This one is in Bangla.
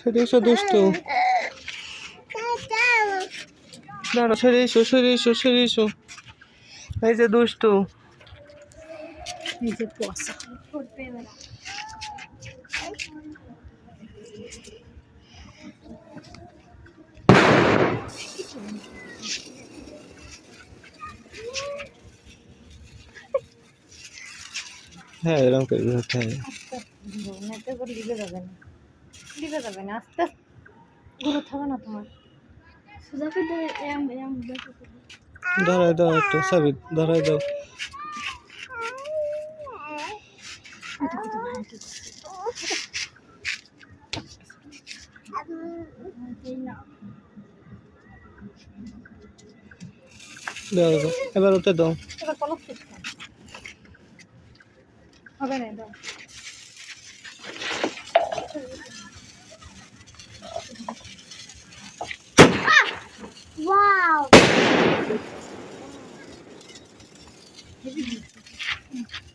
সরে এসো দুষ্টু। দাঁড়ো সরে এসো সরে এসো সরে এসো। এই যে দুষ্টু। হ্যাঁ এরকম করে ঘুরতে হবে করে যাবে না আস্তে গুলো থাকবে না তোমার। সুজাকে তো এম এম ধরাই দাও একটু সাবিত ধরাই দাও দাও দাও এবার ওতে দাও। এবার কলস হবে না দাও Hum.